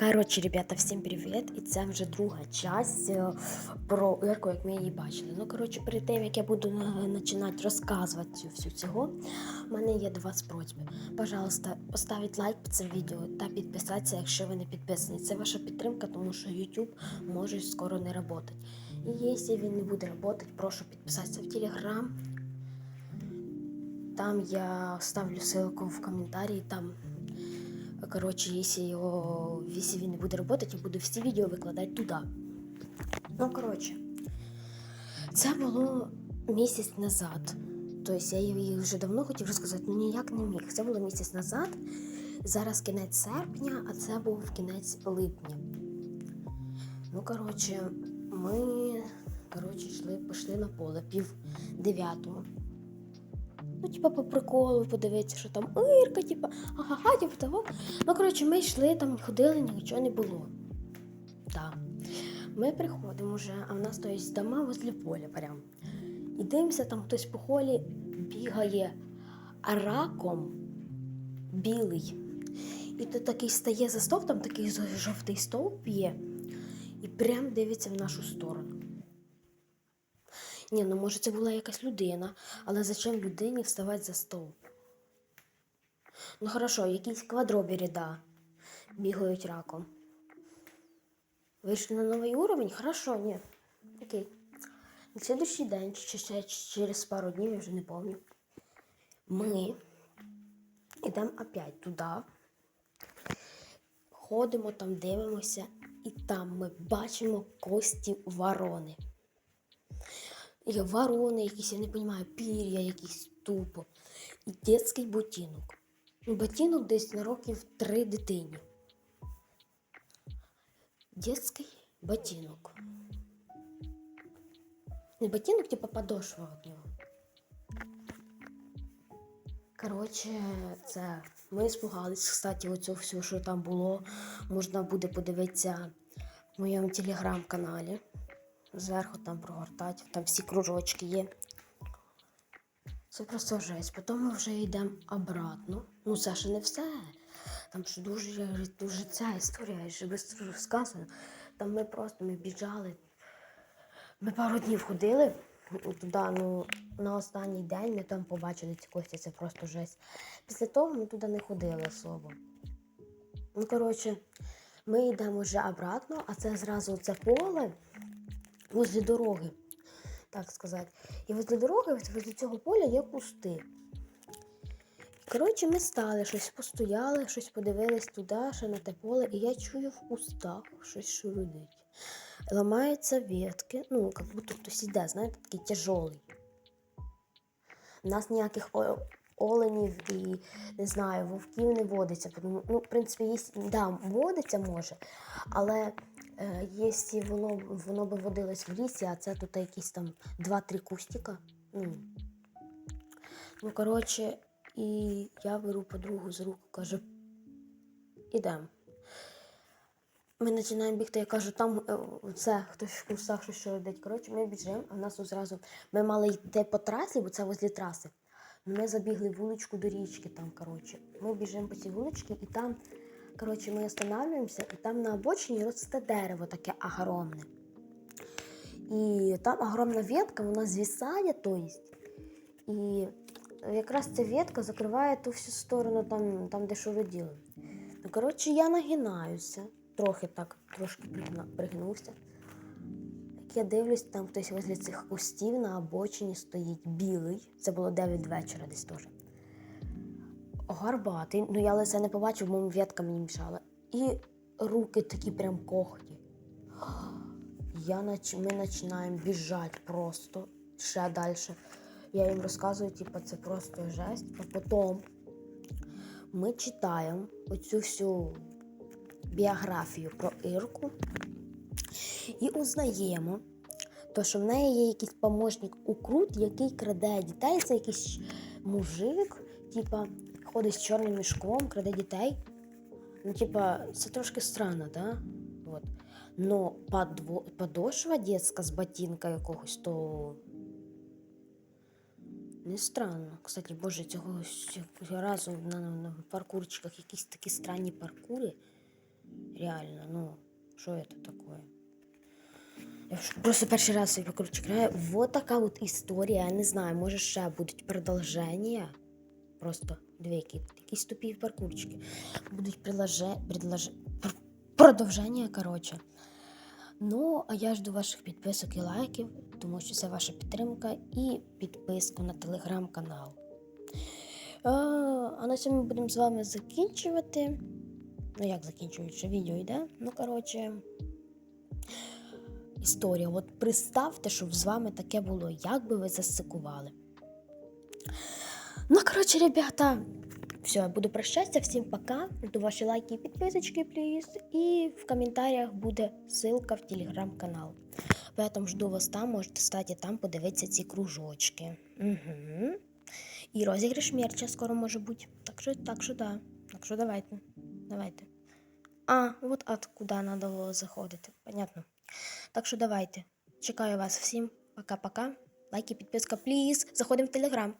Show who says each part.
Speaker 1: Коротше, ребята, всім привіт! І це вже друга часть е, про Ірку, як ми її бачили. Ну, коротше, перед тим, як я буду е, починати розказувати цю всю цього, в мене є до вас просьби. Пожалуйста, поставіть лайк під цим відео та підписатися, якщо ви не підписані. Це ваша підтримка, тому що YouTube може скоро не працювати. І якщо він не буде працювати, прошу підписатися в Telegram. Там я ставлю ссылку в коментарі, там Короче, если, его, если він не буде працювати, я буду всі відео викладати туди. Ну, коротше, це було місяць назад. Тобто я її вже давно хотів розказати, але ніяк не міг. Це було місяць назад. Зараз кінець серпня, а це був кінець липня. Ну, коротше, ми коротше, йшли, пішли на поле пів дев'ятого. Ну, типа, по приколу подивитися, що там Ірка, типа, ага, типа того. Ну, коротше, ми йшли там, ходили, нічого не було. Так. Ми приходимо вже, а в нас то є дома возле поля прям. І дивимося, там хтось по холі бігає раком білий. І то такий стає за стовп, там такий жовтий стовп є, і прям дивиться в нашу сторону. Ні, ну може це була якась людина, але зачем людині вставати за стовп? Ну хорошо, якісь квадробері, да, бігають раком. Вийшли на новий уровень? Хорошо, ні. Окей. На следующий день, чи ще через пару днів, я вже не пам'ятаю, ми йдемо опять туди, ходимо там, дивимося, і там ми бачимо кості ворони. Є ворони якісь, я не розумію, пір'я якісь тупо. І дитячий ботинок. Ну, Ботинок десь на років три дитині. Дитячий ботинок. Не ботинок, типа подошва від нього. Коротше, це ми спугались. Кстати, оцю все, що там було, можна буде подивитися в моєму телеграм-каналі. Зверху там прогортати, там всі кружочки є. Це просто жесть. Потім ми вже йдемо обратно. Ну, це ще не все. Там ще дуже, дуже ця історія, ще швидко розказано. Там ми просто ми біжали. Ми пару днів ходили туди, ну, на останній день ми там побачили ці кості, це просто жесть. Після того ми туди не ходили особо. Ну, коротше, ми йдемо вже обратно, а це зразу це поле возле дороги, так сказати. І возле дороги, возле цього поля є кусти. Коротше, ми стали, щось постояли, щось подивились туди, ще на те поле, і я чую в кустах щось шурудить. Ламаються ветки, ну, як будто хтось іде, знаєте, такий тяжолий. У нас ніяких оленів і не знаю, вовків не водиться. Ну, в принципі, є, да, водиться може, але якщо воно, воно би водилось в лісі, а це тут якісь там 2-3 кустика. Ну, ну коротше, і я беру подругу з руку, кажу, ідемо. Ми починаємо бігти, я кажу, там е, це хтось в курсах щось що робить. Коротше, ми біжимо, а нас одразу. Ми мали йти по трасі, бо це возле траси. Ми забігли вуличку до річки там, коротше. Ми біжимо по цій вуличці, і там, коротше, ми останавливаємося, і там на обочині росте дерево таке огромне. І там огромна ветка, вона звісає, то есть. І якраз ця ветка закриває ту всю сторону, там, там де шуроділи. Ну, коротше, я нагинаюся, трохи так, трошки пригнувся. Як я дивлюсь, там хтось возле цих кустів на обочині стоїть білий. Це було 9 вечора десь теж. Гарбатий, ну я лице не побачив, бо ветка мені мішала. І руки такі прям когті. Я. Ми починаємо біжати просто ще далі. Я їм розказую, типу, це просто жесть. А потім ми читаємо оцю всю біографію про Ірку і узнаємо, то, що в неї є якийсь помощник укрут, який краде дітей. Це якийсь мужик, типа, ходить з чорним мішком, краде дітей. Ну, типа, це трошки странно, да? Вот. Но подво... подошва детська з ботинка якогось, то не странно. Кстати, боже, цього с- разу на, на, на паркурчиках якісь такі странні паркури. Реально, ну, що це таке? Я ж просто перший раз собі покруче граю. Вот така от історія. Я не знаю, може ще будуть продовження. Просто Дві які, якісь тупі паркурчики. Будуть предложе, предложе, продовження, коротше. Ну, а я жду ваших підписок і лайків, тому що це ваша підтримка і підписку на телеграм-канал. А, на цьому будемо з вами закінчувати. Ну, як закінчувати, що відео йде? Ну, коротше, історія. От представте, щоб з вами таке було, як би ви засикували. Ну, коротше, ребята, все, буду прощатися. Всім пока. Жду ваші лайки і підписочки, пліз. І в коментарях буде ссылка в телеграм-канал. Поэтому жду вас там, можете кстати, там подивитися ці кружочки. Угу. І розіграш мерча скоро може бути. Так що, так що да. Так що давайте. Давайте. А, от откуда надо було заходити. Понятно. Так що давайте. Чекаю вас всім. Пока-пока. Лайки, підписка, пліз. Заходимо в телеграм.